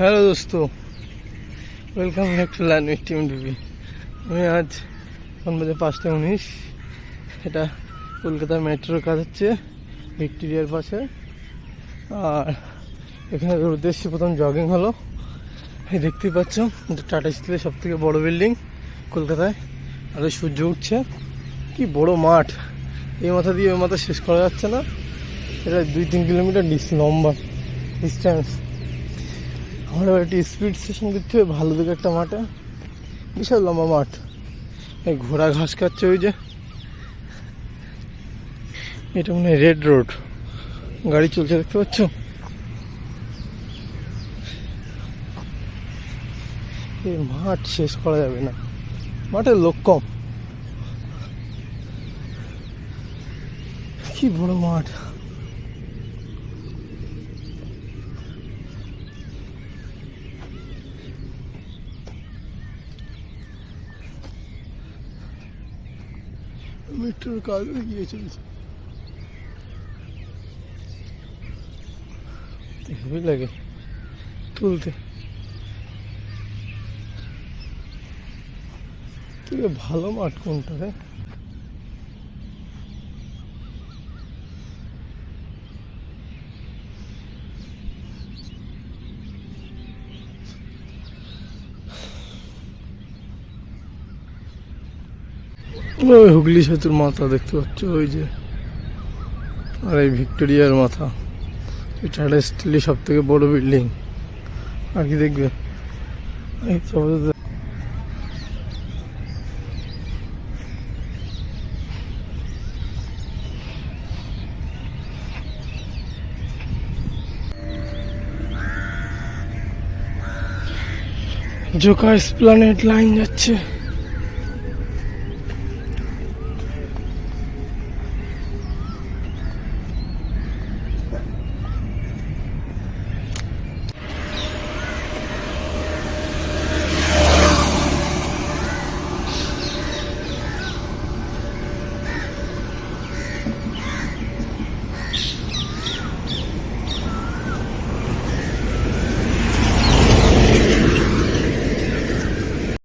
Hello দোস্ত welcome back to land with team TV আমি আজ এখন বাজে পাঁচটা উনিশ, এটা কলকাতা মেট্রোর কাজ হচ্ছে, ভিক্টোরিয়ার পাশে। আর এখানে উদ্দেশ্যে প্রথম জগিং হলো। এই দেখতেই পাচ্ছ টাটা স্টিলের সব থেকে বড়ো বিল্ডিং কলকাতায়। আর সূর্য উঠছে, কি বড় মাঠ। এই মাথা দিয়ে ওই মাথা শেষ করা যাচ্ছে না। এটা দুই তিন কিলোমিটার ডিস লম্বা ডিস্টেন্স আমরা একটি স্পিড স্টেশন করতে হবে, ভালো দিকে একটা মাঠে। বিশাল লম্বা মাঠ। এই ঘোড়া ঘাস খাচ্ছে ওই যে। এটা মনে হয় রেড রোড গাড়ি চলছে, দেখতে পাচ্ছ? এই মাঠ শেষ করা যাবে না। মাঠের লোক কম। কি বড় মাঠ। মেট্রোর কাজ গিয়ে চলছে হেভি লাগে তুলতে তুই ভালো মাঠ কোনটা রে ওই হুগলি সেতুর মাথা দেখতে পাচ্ছ? ওই যে, আর এই ভিক্টোরিয়ার মাথা। এই টাটা স্টিলের সব থেকে বড় বিল্ডিং। আর কি দেখবে? এই তো জোকা স্প্লানেট লাইন যাচ্ছে।